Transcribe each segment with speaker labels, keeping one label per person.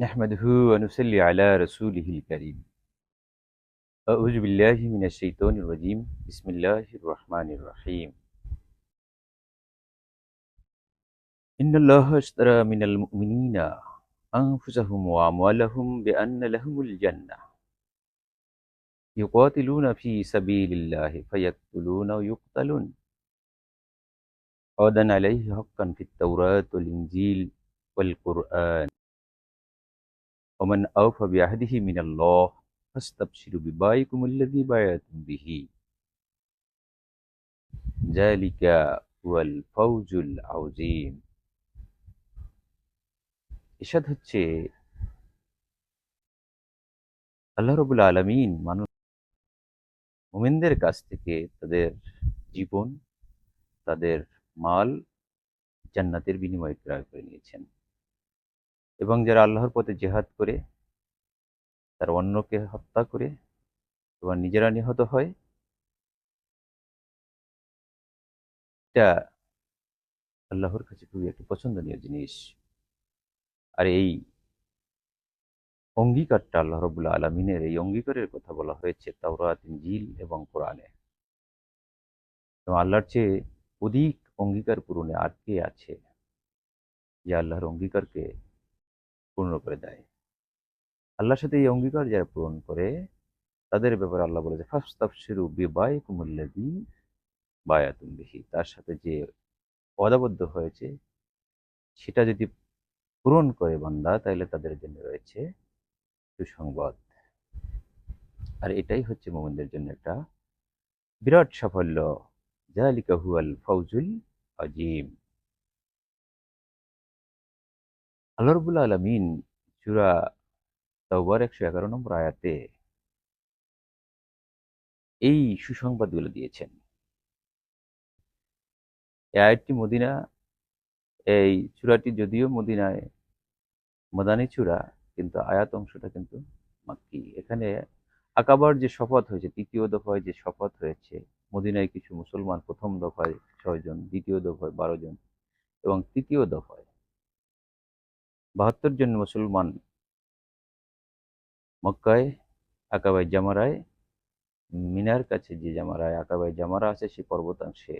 Speaker 1: نحمده ونصلي على رسوله الكريم. أعوذ بالله من الشيطان الرجيم. بسم الله الرحمن الرحيم. إن الله اشترى من المؤمنين أنفسهم وأموالهم بأن لهم الجنة. يقاتلون في سبيل الله فيقتلون ويقتلون. عودا عليه حقا في التوراة والإنجيل والقرآن. Oman আউফা বিআহদিহি মিনাল্লাহ ফাস্তাবশিরু জালিকা ওয়াল হচ্ছে আল্লাহ রবুল আলমিন মানুষ মোমেনদের কাছ থেকে তাদের জীবন, তাদের মাল জান্নাতের বিনিময়ে ক্রয় করে নিয়েছেন। এবং যারা আল্লাহর পথে জেহাদ করে, তার অন্যকে হত্যা করে, এবং নিজেরা নিহত হয়, এটা আল্লাহর কাছে খুবই একটি পছন্দনীয় জিনিস। আর এই অঙ্গীকারটা আল্লাহ রবুল্লা আলমিনের, এই অঙ্গীকারের কথা বলা হয়েছে তাওরাত ইঞ্জিল এবং কোরআনে। এবং আল্লাহর চেয়ে অধিক অঙ্গীকার পূরণে আর কে আছে? যে আল্লাহর অঙ্গীকারকে পূর্ণ করে দেয়। আল্লাহর সাথে এই অঙ্গীকার যারা পূরণ করে, তাদের ব্যাপারে আল্লাহ বলে যে ফার্স্ট তাফসিরু বিবাই কুমুল্লাদি বায়াতুম বিহি। তার সাথে যে অদাবদ্ধ হয়েছে, সেটা যদি পূরণ করে বান্দা, তাহলে তাদের জন্য রয়েছে সুসংবাদ। আর এটাই হচ্ছে মোমেনদের জন্য একটা বিরাট সাফল্য। জালিকা হুয়াল ফৌজুল আজিম আল্লাহ রবুল্লা আলমিন চূড়া তাওবার একশো এগারো নম্বর আয়াতে এই সুসংবাদগুলো দিয়েছেন। এই আয়াতটি মদিনা, এই চূড়াটি যদিও মদিনায়, মদানি চূড়া কিন্তু আয়াত অংশটা কিন্তু মাক্কি। এখানে আকাবার যে শপথ হয়েছে, তৃতীয় দফায় যে শপথ হয়েছে, মদিনায় কিছু মুসলমান প্রথম দফায় ছয়জন, দ্বিতীয় দফায় বারো জন এবং তৃতীয় দফায় বাহাত্তর জন মুসলমান মক্কায় আকাবাই জামারায়, মিনার কাছে যে জামারায় আকাবাই জামারা আছে সেই পর্বতাংশে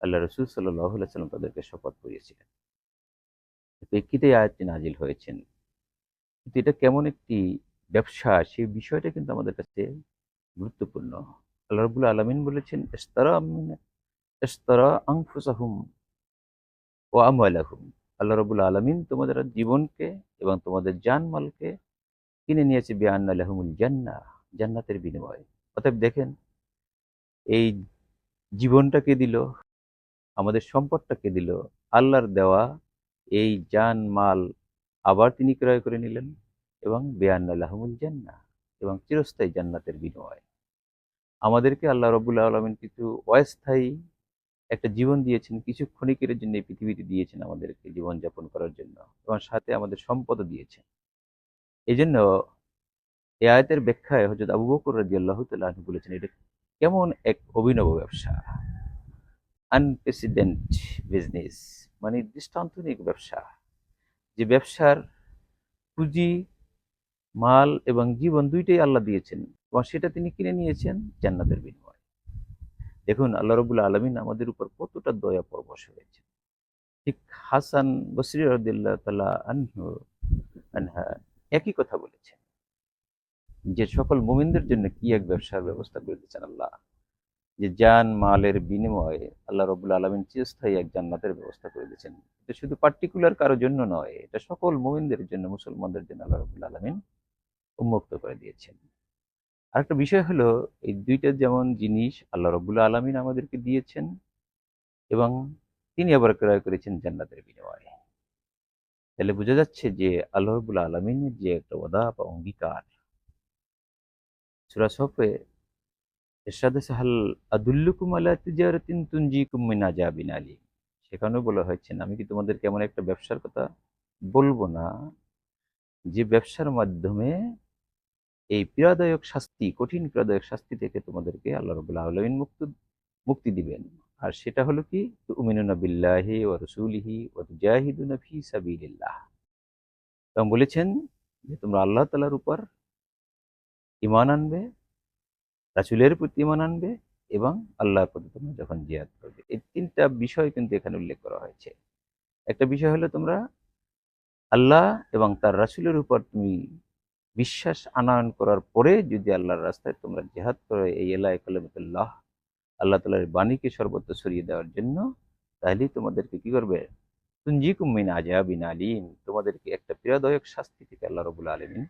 Speaker 1: আল্লাহ রসুল সাল্লাম তাদেরকে শপথ করিয়েছিলেন। প্রেক্ষিতে আয়াতটি নাজিল হয়েছেন। কিন্তু এটা কেমন একটি ব্যবসা সেই বিষয়টা কিন্তু আমাদের কাছে গুরুত্বপূর্ণ। আল্লাহ রবুল্লা আলমিন বলেছেন এস্তারা এস্তারা আংফুসাহুম ও আমালাহুম আল্লাহ রবুল্লা আলমিন তোমাদের জীবনকে এবং তোমাদের জানমালকে কিনে নিয়েছে বিয়ান্না আলহমুল জান্না জান্নাতের বিনিময়ে। অতএব দেখেন, এই জীবনটাকে দিল? আমাদের সম্পদটাকে দিল? আল্লাহর দেওয়া এই জান মাল আবার তিনি ক্রয় করে নিলেন এবং বেয়ান আল্লাহমুল জান্না এবং চিরস্থায়ী জান্নাতের বিনিময়। আমাদেরকে আল্লাহ রবুল্লাহ আলমিন কিছু অস্থায়ী একটা জীবন দিয়েছেন, কিছু ক্ষণিকের জন্য এই পৃথিবীতে দিয়েছেন আমাদেরকে জীবনযাপন করার জন্য এবং সাথে আমাদের সম্পদও দিয়েছেন। এই জন্য এ আয়তের ব্যাখ্যায় হজরত আবু বকর রাজি আল্লাহ তাল্লাহ বলেছেন, এটা কেমন এক অভিনব ব্যবসা। আনপ্রেসিডেন্ট বিজনেস মানে দৃষ্টান্তনিক ব্যবসা। যে ব্যবসার পুঁজি, মাল এবং জীবন দুইটাই আল্লাহ দিয়েছেন এবং সেটা তিনি কিনে নিয়েছেন জান্নাতের বিনিময়ে। দেখুন, আল্লাহ রবুল্লা আলমিন আমাদের উপর কতটা দয়া পরবশ হয়েছে। ঠিক হাসান বসরি তালা একই কথা বলেছেন। যে সকল মোমিনদের জন্য কি এক ব্যবসার ব্যবস্থা করে দিচ্ছেন আল্লাহ? যে যান, মালের বিনিময়ে আল্লাহ রবুল্লা আলমিন চিরস্থায়ী এক জান্নাতের ব্যবস্থা করে দিয়েছেন। এটা শুধু পার্টিকুলার কারোর জন্য নয়, এটা সকল মোমিনদের জন্য, মুসলমানদের জন্য আল্লাহ রবুল্লা আলমিন উন্মুক্ত করে দিয়েছেন। আরেকটা বিষয় হলো, এই দুইটা যেমন জিনিস আল্লাহ রবুল্লা আলমিন আমাদেরকে দিয়েছেন এবং তিনি আবার ক্রয় করেছেন জান্নাতের বিনিময়ে। তাহলে বোঝা যাচ্ছে যে আল্লাহ রবুল্লা আলমিনের যে একটা ওদা বা অঙ্গীকার, সুরা সফে এরশাদে সাহাল, আদুল্লুকুম আলা তিজারাতিন তুনজিকুম মিন আযাবিন আলী সেখানেও বলা হয়েছে, আমি কি তোমাদের কেমন একটা ব্যবসার কথা বলব না? যে ব্যবসার মাধ্যমে এই পীড়াদায়ক শাস্তি, কঠিন পীড়াদায়ক শাস্তি থেকে তোমাদেরকে আল্লাহ রবুল্লাহ আলমিন মুক্ত, মুক্তি দিবেন। আর সেটা হলো কি? তুমিনুনা বিল্লাহি ওয়া রাসূলিহি ওয়া তুজাহিদুনা ফি সাবিলিল্লাহ। এবং বলেছেন যে তোমরা আল্লাহ তালার উপর ইমান আনবে, রাসুলের প্রতি ইমান আনবে এবং আল্লাহর প্রতি তোমরা যখন জিয়াদ করবে। এই তিনটা বিষয় কিন্তু এখানে উল্লেখ করা হয়েছে। একটা বিষয় হলো তোমরা আল্লাহ এবং তার রাসুলের উপর তুমি বিশ্বাস আনয়ন করার পরে যদি আল্লাহর রাস্তায় তোমরা জেহাদ করো, এই এলায় কালামতুল্লাহ, আল্লাহ তালার বাণীকে সর্বত্র সরিয়ে দেওয়ার জন্য, তাহলেই তোমাদেরকে কি করবে? তুঞ্জি কুমিন আজাবিন আলিম, তোমাদেরকে একটা পীড়াদায়ক শাস্তি থেকে আল্লাহ রবুল আলমিন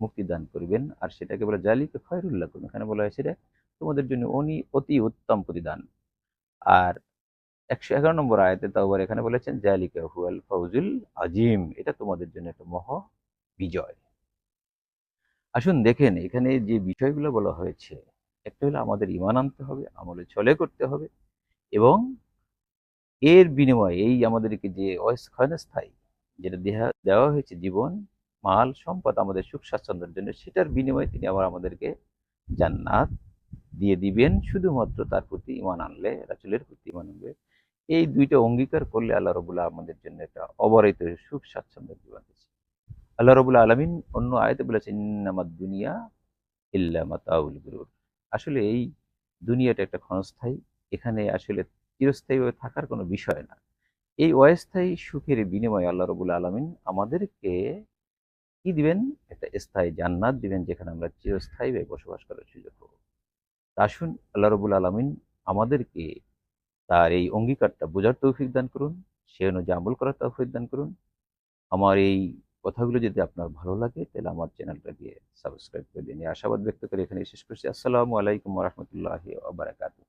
Speaker 1: মুক্তি দান করবেন। আর সেটাকে বলে জালিকে খয়রুল্লাহ করুন এখানে বলা হয়েছে এটা তোমাদের জন্য অনি, অতি উত্তম প্রতিদান। আর একশো এগারো নম্বর আয়তে তাও এখানে বলেছেন জালিকা হুয়াল ফৌজুল আজিম, এটা তোমাদের জন্য একটা মহ বিজয়। আসুন দেখেন এখানে যে বিষয়গুলো বলা হয়েছে, একটা হলো আমাদের ইমান আনতে হবে, আমলে চলে করতে হবে এবং এর বিনিময়ে এই আমাদেরকে যে ক্ষণস্থায়ী যেটা দেহা, দেওয়া হয়েছে জীবন, মাল, সম্পদ, আমাদের সুখ স্বাচ্ছন্দ্যের জন্য, সেটার বিনিময়ে তিনি আবার আমাদেরকে জান্নাত দিয়ে দিবেন। শুধুমাত্র তার প্রতি ইমান আনলে, রাসুলের প্রতি ইমান আনবে। এই দুইটা অঙ্গীকার করলে আল্লাহ রবুল্লাহ আমাদের জন্য একটা অবরিত সুখ স্বাচ্ছন্দ্যের জীবন দিচ্ছে আল্লাহ রবুল্লাহ আলমিন অন্য আয়তে বলেছেন, ইন্নামাদ দুনিয়া ইল্লা মাতাউল গুরুর। আসলে এই দুনিয়াটা একটা ক্ষণস্থায়ী, এখানে আসলে চিরস্থায়ীভাবে থাকার কোনো বিষয় না। এই অস্থায়ী সুখের বিনিময়ে আল্লাহ রবুল্লা আলমিন আমাদেরকে কি দিবেন? একটা স্থায়ী জান্নাত দিবেন, যেখানে আমরা চিরস্থায়ীভাবে বসবাস করার সুযোগ পাবো। আসুন আল্লাহ রবুল আলমিন আমাদেরকে তার এই অঙ্গীকারটা বোঝার তৌফিক দান করুন, সে অনুযায়ী আমল করার তৌফিক দান করুন। আমার এই কথাগুলো যদি আপনার ভালো লাগে, তাহলে আমার চ্যানেলটা দিয়ে সাবস্ক্রাইব করে দিন। আশাবাদ ব্যক্ত করে এখানে শেষ করছি। আসসালামু আলাইকুম রহমতুল্লাহ আবরাকাতুহ